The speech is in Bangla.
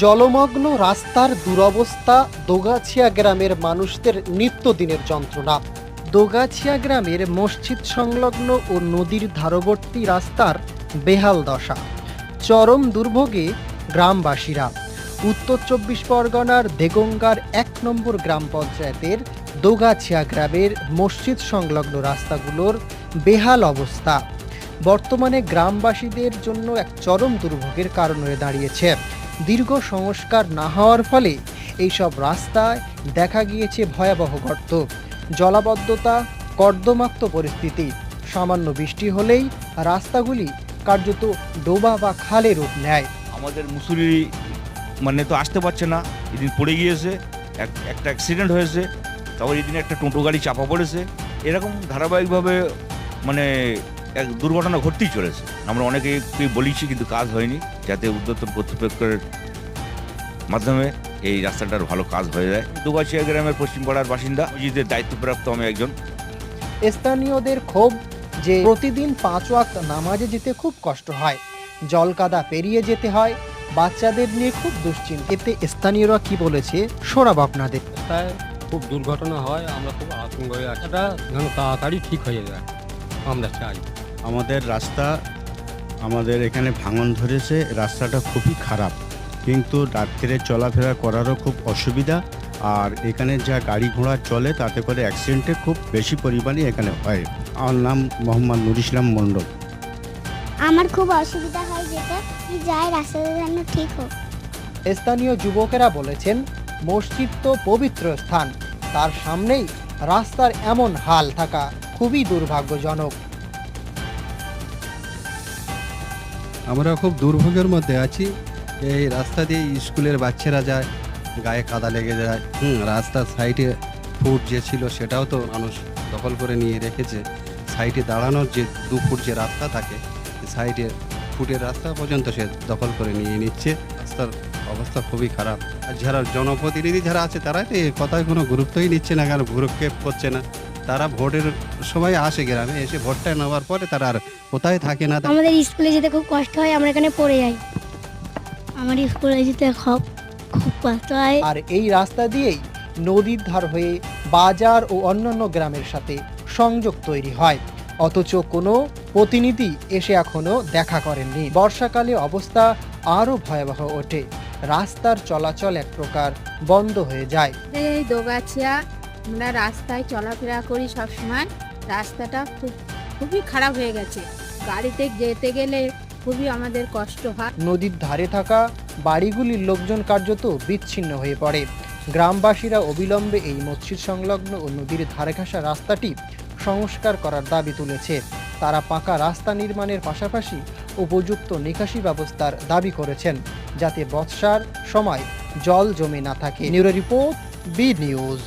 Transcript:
জলমগ্ন রাস্তার দুরবস্থা দোগাছিয়া গ্রামের মানুষদের নিত্যদিনের যন্ত্রণা। দোগাছিয়া গ্রামের মসজিদ সংলগ্ন ও নদীর ধারবর্তী রাস্তার বেহাল দশা। চরম দুর্ভোগে গ্রামবাসীরা। উত্তর চব্বিশ পরগনার দেগঙ্গার এক নম্বর গ্রাম পঞ্চায়েতের দোগাছিয়া গ্রামের মসজিদ সংলগ্ন রাস্তাগুলোর বেহাল অবস্থা। বর্তমানে গ্রামবাসীদের জন্য এক চরম দুর্ভোগের কারণ হয়ে দাঁড়িয়েছে। দীর্ঘ সংস্কার না হওয়ার ফলে এইসব রাস্তায় দেখা গিয়েছে ভয়াবহ গর্ত। জলাবদ্ধতা, কর্দমাক্ত পরিস্থিতি। সামান্য বৃষ্টি হলেই রাস্তাগুলি কার্যত ডোবা বা খালে রূপ নেয়। আমাদের মুসুরি মানে তো আসতে পারছে না। এদিন পড়ে গিয়েছে, এক- একটা অ্যাক্সিডেন্ট হয়েছে, তারপর এদিন একটা টোটো গাড়ি চাপা পড়েছে। এরকম ধারাবাহিকভাবে মানে এক দুর্ঘটনা ঘটতেই চলেছে। আমরা অনেকে বলেছি কিন্তু কাজ হয়নি যাতে উদ্যোতন কর্তৃপক্ষের মাধ্যমে এই রাস্তাটার ভালো কাজ হয়ে যায়। দুগাছিয়া গ্রামের পশ্চিম পাড়ার বাসিন্দা মসজিদের দায়িত্বপ্রাপ্ত আমি একজন। স্থানীয়দের ক্ষোভ যে প্রতিদিন পাঁচ ওয়াক্ত নামাজে যেতে খুব কষ্ট হয় জলকাদা পেরিয়ে যেতে হয় বাচ্চাদের নিয়ে খুব দুশ্চিন্তা। এতে স্থানীয়রা কি বলেছে শোনাব আপনাদের। খুব দুর্ঘটনা হয় আমরা খুব আতঙ্ক হয়ে আছি। যেন তাড়াতাড়ি ঠিক হয়ে যায় আমরা চাই। আমাদের রাস্তা আমাদের এখানে ভাঙন ধরেছে রাস্তাটা খুবই খারাপ। কিন্তু রাত্রে চলাফেরা করারও খুব অসুবিধা আর এখানে যা গাড়ি ঘোড়া চলে তাতে করে অ্যাক্সিডেন্টে খুব বেশি পরিমাণে এখানে হয়। আমার নাম মোহাম্মদ নুর ইসলাম মণ্ডল। আমার খুব অসুবিধা হয় যেতে কি যাই রাস্তাটা যেন ঠিক হোক। স্থানীয় যুবকেরা বলেছেন মসজিদ তো পবিত্র স্থান তার সামনেই রাস্তার এমন হাল থাকা খুবই দুর্ভাগ্যজনক। আমরা খুব দুর্ভোগের মধ্যে আছি। এই রাস্তা দিয়ে স্কুলের বাচ্চারা যায়, গায়ে কাদা লেগে যায়। হুম, রাস্তার সাইডে ফুট যে ছিল সেটাও তো মানুষ দখল করে নিয়ে রেখেছে। সাইডে দাঁড়ানোর যে দু ফুট যে রাস্তা থাকে সাইডে ফুটের রাস্তা পর্যন্ত সে দখল করে নিয়ে নিচ্ছে। রাস্তার অবস্থা খুবই খারাপ। আর যারা জনপ্রতিনিধি যারা আছে, তারা এই কথায় কোনো গুরুত্বই নিচ্ছে না, কারণ ভুরক্ষেপ করছে না। তারা ভোটের সময় আসে গ্রামে এসে ভোটটা নেওয়ার পরে তারা আর কোথায় থাকে না আমাদের স্কুলে যেতে খুব কষ্ট হয় আমরা এখানে পড়ে যাই। আমার স্কুলে যেতে খুব খুব কষ্ট হয়। আর এই রাস্তা দিয়েই নদীর ধার হয়ে বাজার ও অন্যান্য গ্রামের সাথে সংযোগ তৈরি হয়। অথচ কোনো প্রতিনিধি এসে এখনও দেখা করেননি। বর্ষাকালে অবস্থা আরও ভয়াবহ ওঠে। রাস্তার চলাচল এক প্রকার বন্ধ হয়ে যায়। এই দোগাছিয়া আমরা রাস্তায় চলাফেরা করি সব সময় রাস্তাটা খুব, খুবই খারাপ হয়ে গেছে। গাড়িতে যেতে গেলে খুবই আমাদের কষ্ট হয়। নদীর ধারে থাকা বাড়িগুলির লোকজন কার্যত বিচ্ছিন্ন হয়ে পড়ে। গ্রামবাসীরা অবিলম্বে এই মসজিদ সংলগ্ন ও নদীর ধারে ঘাসা রাস্তাটি সংস্কার করার দাবি তুলেছে। তারা পাকা রাস্তা নির্মাণের পাশাপাশি উপযুক্ত নিকাশি ব্যবস্থার দাবি করেছেন, যাতে বৎসার সময় জল জমে না থাকে। Bureau report, B news.